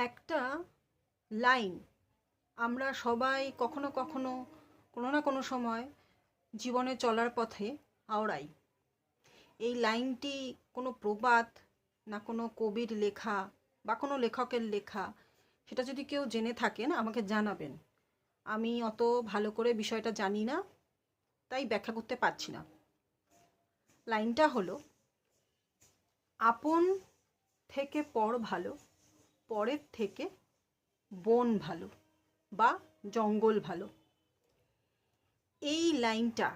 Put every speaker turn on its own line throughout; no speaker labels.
একটা লাইন আমরা সবাই কখনো কখনো কোনো না কোনো সময় জীবনে চলার পথে আওড়াই। এই লাইনটি কোনো প্রবাদ না কোনো কবির লেখা বা কোনো লেখকের লেখা, সেটা যদি কেউ জেনে থাকেন আমাকে জানাবেন। আমি অত ভালো করে বিষয়টা জানি না, তাই ব্যাখ্যা করতে পারছি না। লাইনটা হলো, আপন থেকে পর ভালো পরের থেকে বন ভালো বা জঙ্গল ভালো। এই লাইনটা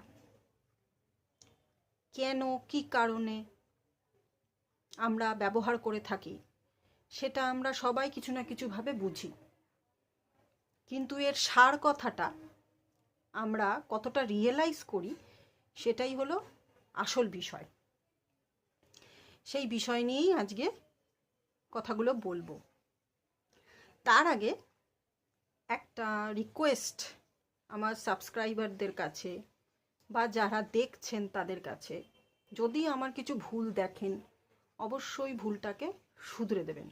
কেন, কি কারণে আমরা ব্যবহার করে থাকি সেটা আমরা সবাই কিছু না কিছুভাবে বুঝি। কিন্তু এর সার কথাটা আমরা কতটা রিয়েলাইজ করি সেটাই হলো আসল বিষয়। সেই বিষয় নিয়েই আজকে কথাগুলো বলব। তার আগে একটা রিকোয়েস্ট আমার সাবস্ক্রাইবারদের কাছে বা যারা দেখছেন তাদের কাছে। যদি আমার কিছু ভুল দেখেন, অবশ্যই ভুলটাকে শুধরে দেবেন।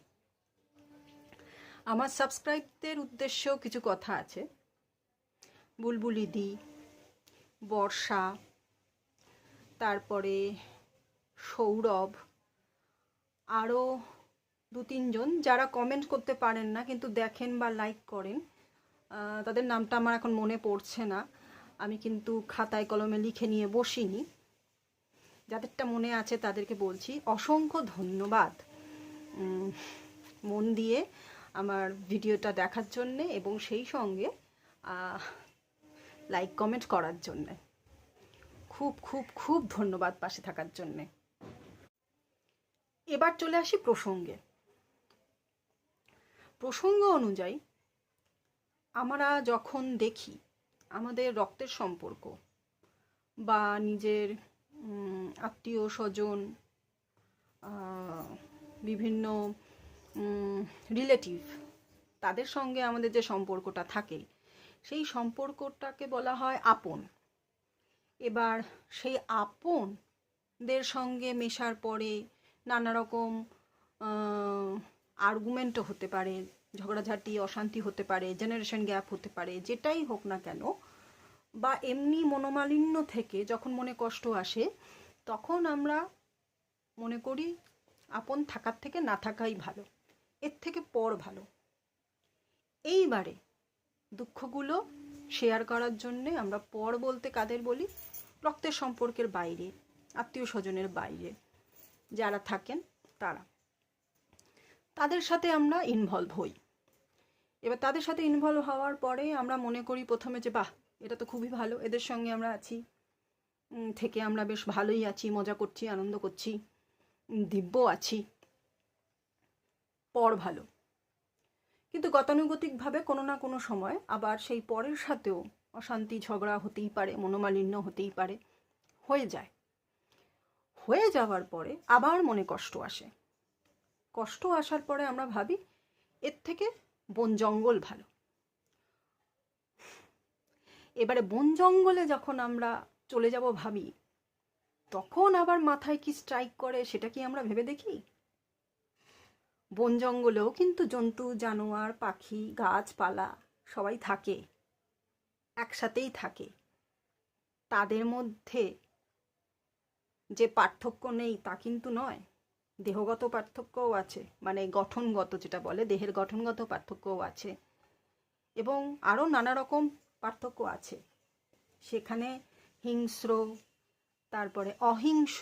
আমার সাবস্ক্রাইবদের উদ্দেশ্যেও কিছু কথা আছে। বুলবুলি দি, বর্ষা, তারপরে সৌরভ, আরও দু তিনজন যারা কমেন্ট করতে পারেন না, কিন্তু দেখেন বা লাইক করেন তাদের নামটা আমার এখন মনে পড়ছে না। আমি কিন্তু খাতায় কলমে লিখে নিয়ে বসিনি। যাদেরটা মনে আছে তাদেরকে বলছি, অসংখ্য ধন্যবাদ। মন দিয়ে আমার ভিডিওটা দেখার জন্যে এবং সেই সঙ্গে লাইক কমেন্ট করার জন্যে। খুব খুব খুব ধন্যবাদ পাশে থাকার জন্যে। এবার চলে আসি প্রসঙ্গে। প্রসঙ্গ অনুযায়ী, আমরা যখন দেখি আমাদের রক্তের সম্পর্ক বা নিজের আত্মীয় স্বজন বিভিন্ন রিলেটিভ তাদের সঙ্গে আমাদের যে সম্পর্কটা থাকে, সেই সম্পর্কটাকে বলা হয় আপন। এবার সেই আপনদের সঙ্গে মেশার পরে নানা রকম আর্গুমেন্টও হতে পারে, ঝগড়াঝাটি, অশান্তি হতে পারে জেনারেশন গ্যাপ হতে পারে, যেটাই হোক না কেন, বা এমনি মনোমালিন্য থেকে যখন মনে কষ্ট আসে, তখন আমরা মনে করি আপন থাকার থেকে না থাকাই ভালো, এর থেকে পর ভালো। এইবারে দুঃখগুলো শেয়ার করার জন্যে আমরা পর বলতে কাদের বলি? রক্তের সম্পর্কের বাইরে, আত্মীয় স্বজনের বাইরে, যারা থাকেন তারা। তাদের সাথে আমরা ইনভলভ হই। এবার তাদের সাথে ইনভলভ হওয়ার পরে আমরা মনে করি প্রথমে যে, বাহ, এটা তো খুবই ভালো, এদের সঙ্গে আমরা আছি। থেকে আমরা বেশ ভালোই আছি, মজা করছি, আনন্দ করছি দিব্য আছি। পর ভালো। কিন্তু গতানুগতিকভাবে কোনো না কোনো সময় আবার সেই পরের সাথেও অশান্তি, ঝগড়া হতেই পারে, মনোমালিন্য হতেই পারে, হয়ে যায়। হয়ে যাওয়ার পরে আবার মনে কষ্ট আসে। কষ্ট আসার পরে আমরা ভাবি, এর থেকে বন জঙ্গল ভালো। এবারে বন জঙ্গলে যখন আমরা চলে যাব ভাবি, তখন আবার মাথায় কি স্ট্রাইক করে সেটা কি আমরা ভেবে দেখি? বন জঙ্গলেও কিন্তু জন্তু, জানোয়ার, পাখি, গাছপালা সবাই থাকে, একসাথেই থাকে। তাদের মধ্যে যে পার্থক্য নেই তা কিন্তু নয়। দেহগত পার্থক্যও আছে মানে গঠনগত যেটা বলে, দেহের গঠনগত পার্থক্যও আছে এবং আরও নানা রকম পার্থক্য আছে। সেখানে হিংস্র, তারপরে অহিংস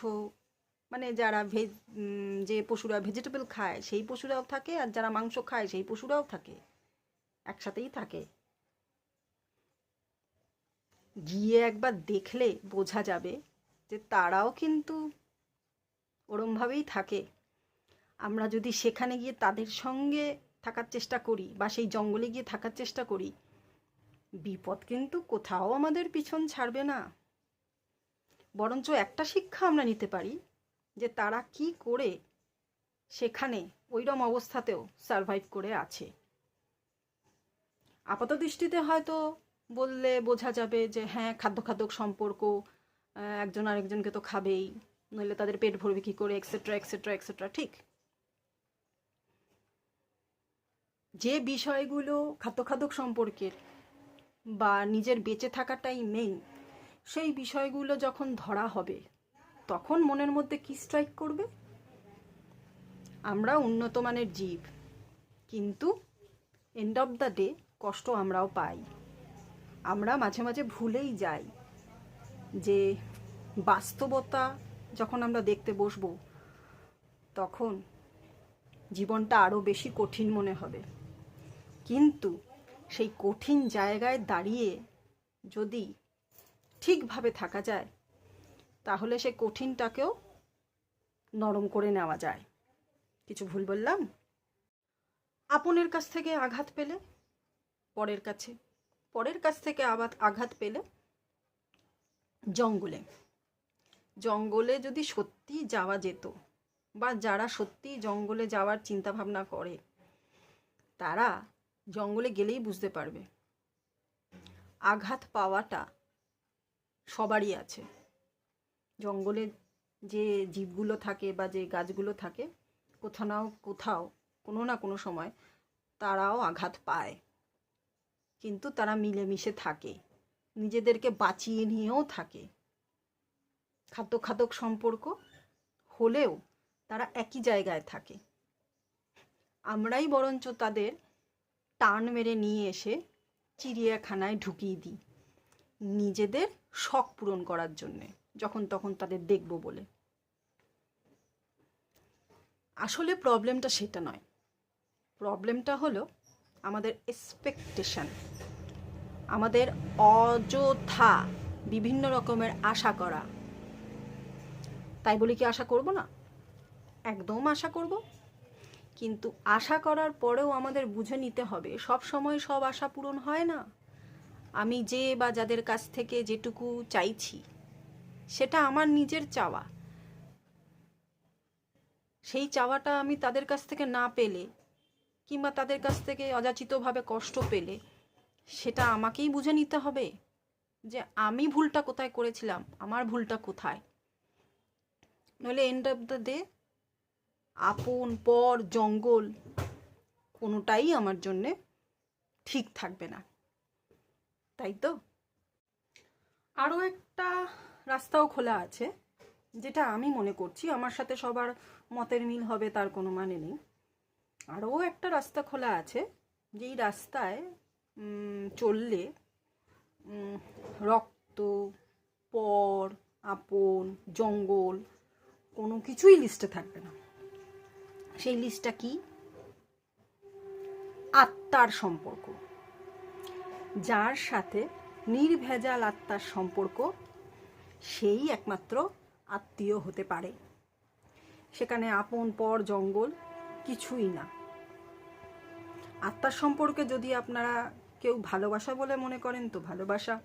মানে যারা ভেজ যে পশুরা ভেজিটেবল খায়, সেই পশুরাও থাকে আর যারা মাংস খায়, সেই পশুরাও থাকে, একসাথেই থাকে। গিয়ে একবার দেখলে বোঝা যাবে যে তারাও কিন্তু ওরমভাবেই থাকে। আমরা যদি সেখানে গিয়ে তাদের সঙ্গে থাকার চেষ্টা করি বা সেই জঙ্গলে গিয়ে থাকার চেষ্টা করি, বিপদ কিন্তু কোথাও আমাদের পিছন ছাড়বে না। বরঞ্চ একটা শিক্ষা আমরা নিতে পারি যে তারা কি করে সেখানে ওইরম অবস্থাতেও সারভাইভ করে আছে। আপাত দৃষ্টিতে হয়তো বললে বোঝা যাবে যে হ্যাঁ খাদ্য খাদ্যক সম্পর্ক একজন আরেকজনকে তো খাবেই। নইলে তাদের পেট ভরবে কী করে এক্সেট্রা এক্সেট্রা এক্সেট্রা ঠিক? যে বিষয়গুলো খাদ্যখাদক সম্পর্কের বা নিজের বেঁচে থাকাটাই মেইন সেই বিষয়গুলো যখন ধরা হবে, তখন মনের মধ্যে কি স্ট্রাইক করবে? আমরা উন্নত মানের জীব, কিন্তু এন্ড অফ দ্য ডে কষ্ট আমরাও পাই। আমরা মাঝে মাঝে ভুলেই যাই যে বাস্তবতা যখন আমরা দেখতে বসবো, তখন জীবনটা আরও বেশি কঠিন মনে হবে। কিন্তু সেই কঠিন জায়গায় দাঁড়িয়ে যদি ঠিকভাবে থাকা যায়, তাহলে সে কঠিনটাকেও নরম করে নেওয়া যায়। কিছু ভুল বললাম? আপনের কাছ থেকে আঘাত পেলে, পরের কাছে, পরের কাছ থেকে আবার আঘাত পেলে জঙ্গলে। জঙ্গলে যদি সত্যি যাওয়া যেত বা যারা সত্যি জঙ্গলে যাওয়ার চিন্তা ভাবনা করে, তারা জঙ্গলে গেলেই বুঝতে পারবে। আঘাত পাওয়াটা সবারই আছে। জঙ্গলে যে জীবগুলো থাকে বা যে গাছগুলো থাকে, কোথাও না কোথাও, কোনো না কোনো সময় তারাও আঘাত পায়। কিন্তু তারা মিলেমিশে থাকে। নিজেদেরকে বাঁচিয়ে নিয়েও থাকে। খাদ্য খাদক সম্পর্ক হলেও তারা একই জায়গায় থাকে। আমরাই বরঞ্চ তাদের টান মেরে নিয়ে এসে চিড়িয়াখানায় ঢুকিয়ে দিই, নিজেদের শখ পূরণ করার জন্যে, যখন তখন তাদের দেখব বলে। আসলে প্রবলেমটা সেটা নয়। প্রবলেমটা হলো আমাদের এক্সপেকটেশন আমাদের অযথা বিভিন্ন রকমের আশা করা তাই বলি কি আশা করব না? একদম আশা করব। কিন্তু আশা করার পরেও আমাদের বুঝে নিতে হবে, সব সময় সব আশা পূরণ হয় না। আমি যে বা যাদের কাছ থেকে যেটুকু চাইছি, সেটা আমার নিজের চাওয়া। সেই চাওয়াটা আমি তাদের কাছ থেকে না পেলে কিংবা তাদের কাছ থেকে অযাচিতভাবে কষ্ট পেলে, সেটা আমাকেই বুঝে নিতে হবে যে আমি ভুলটা কোথায় করেছিলাম, আমার ভুলটা কোথায়। নইলে এন্ড অফ দ্য ডে আপন, পর, জঙ্গল, কোনোটাই আমার জন্যে ঠিক থাকবে না। তাই তো? আরও একটা রাস্তাও খোলা আছে, যেটা আমি মনে করছি আমার সাথে সবার মতের মিল হবে তার কোনো মানে নেই। আরও একটা রাস্তা খোলা আছে, যেই রাস্তায় চললে রক্ত, পর, আপন, জঙ্গল কোনো কিছুই লিস্টে থাকবে না। সেই লিস্টটা কি? আত্মার সম্পর্ক। যার সাথে নির্ভেজাল আত্মার সম্পর্ক, সেই একমাত্র আত্মীয় হতে পারে। সেখানে আপন, পর, জঙ্গল কিছুই না। আত্মার সম্পর্কে যদি আপনারা কেউ ভালোবাসা বলে মনে করেন, তো ভালোবাসা।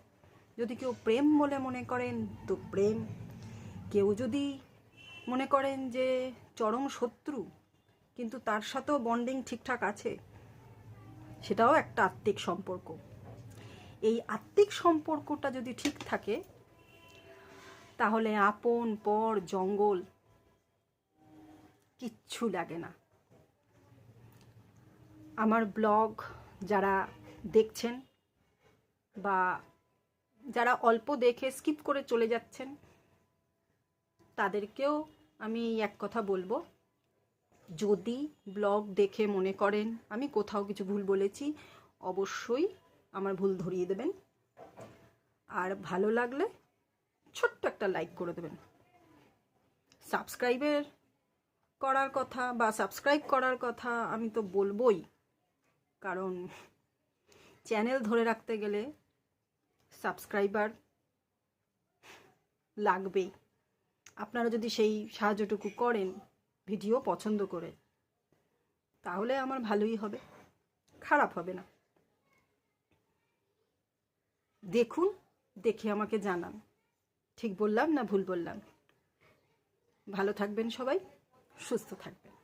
যদি কেউ প্রেম বলে মনে করেন, তো প্রেম। কেউ যদি মনে করেন যে চরম শত্রু, কিন্তু তার সাথেও বন্ডিং ঠিকঠাক আছে, সেটাও একটা আত্মিক সম্পর্ক। এই আত্মিক সম্পর্কটা যদি ঠিক থাকে, তাহলে আপন, পর, জঙ্গল কিচ্ছু লাগে না। আমার ব্লগ যারা দেখছেন বা যারা অল্প দেখে স্কিপ করে চলে যাচ্ছেন, তাদেরকেও আমি এক কথা বলব। যদি ব্লগ দেখে মনে করেন আমি কোথাও কিছু ভুল বলেছি, অবশ্যই আমার ভুল ধরিয়ে দেবেন। আর ভালো লাগলে ছোট্ট একটা লাইক করে দেবেন। সাবস্ক্রাইবের করার কথা বা সাবস্ক্রাইব করার কথা আমি তো বলবোই। কারণ চ্যানেল ধরে রাখতে গেলে সাবস্ক্রাইবার লাগবেই। আপনারা যদি সেই সাহায্যটুকু করেন, ভিডিও পছন্দ করে, তাহলে আমার ভালোই হবে, খারাপ হবে না। দেখুন, দেখে আমাকে জানান, ঠিক বললাম না ভুল বললাম? ভালো থাকবেন সবাই, সুস্থ থাকবেন।